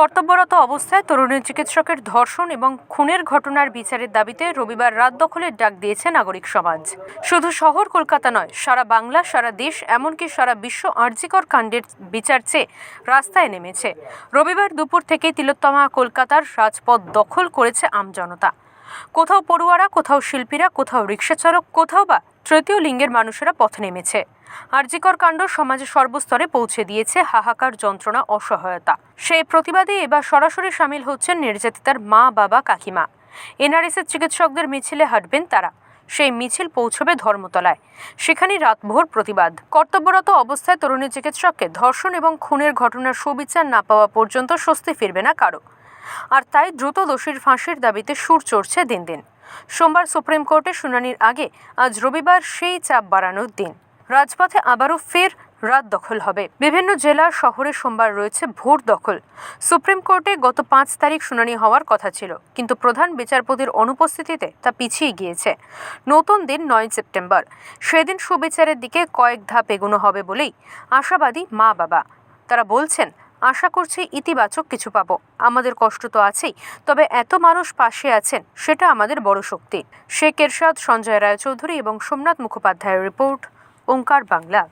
কর্তব্যরত অবস্থায় তরুণী চিকিৎসকের ধর্ষণ এবং খুনের ঘটনার বিচারের দাবিতে রবিবার রাত দখলের ডাক দিয়েছে নাগরিক সমাজ। শুধু শহর কলকাতা নয়, সারা বাংলা, সারা দেশ, এমনকি সারা বিশ্ব আর্জিকর কাণ্ডের বিচার চেয়ে রাস্তায় নেমেছে। রবিবার দুপুর থেকে তিলোত্তমা কলকাতার রাজপথ দখল করেছে আমজনতা কোথাও পড়ুয়ারা, কোথাও শিল্পীরা, কোথাও রিক্সা চালক কোথাও বা তৃতীয় লিঙ্গের মানুষেরা পথে নেমেছে। আরজিকর কাণ্ড সমাজে সর্বস্তরে পৌঁছে দিয়েছে হাহাকার যন্ত্রণা, অসহায়তা। সেই প্রতিবাদে এবার সরাসরি সামিল হচ্ছেন নির্যাতিতার মা, বাবা, কাকিমা। এনআরএসের চিকিৎসকদের মিছিলে হাঁটবেন তারা। সেই মিছিল পৌঁছবে ধর্মতলায়। সেখানেই রাতভর প্রতিবাদ। কর্তব্যরত অবস্থায় তরুণী চিকিৎসককে ধর্ষণ এবং খুনের ঘটনার সুবিচার না পাওয়া পর্যন্ত স্বস্তি ফিরবে না কারও। আর তাই দ্রুত দোষীর ফাঁসির দাবিতে সুর চড়ছে দিন দিন। সোমবার সুপ্রিম কোর্টে শুনানির আগে আজ রবিবার সেই চাপ বাড়ানোর দিন। রাজপথে আবারও ফের রাত দখল হবে। বিভিন্ন জেলা শহরে সোমবার রয়েছে ভোর দখল। সুপ্রিম কোর্টে গত পাঁচ তারিখ শুনানি হওয়ার কথা ছিল, কিন্তু প্রধান বিচারপতির অনুপস্থিতিতে তা পিছিয়ে গিয়েছে। নতুন দিন নয় সেপ্টেম্বর। সেদিন সুবিচারের দিকে কয়েক ধাপ এগোনো হবে বলেই আশাবাদী মা বাবা তারা বলছেন আশা করছি ইতিবাচক কিছু পাবো। আমাদের কষ্ট তো আছেই, তবে এত মানুষ পাশে আছেন, সেটা আমাদের বড় শক্তি। শেখ এরশাদ, সঞ্জয় রায়চৌধুরী এবং সোমনাথ মুখোপাধ্যায়ের রিপোর্ট, ওঙ্কার বাংলা।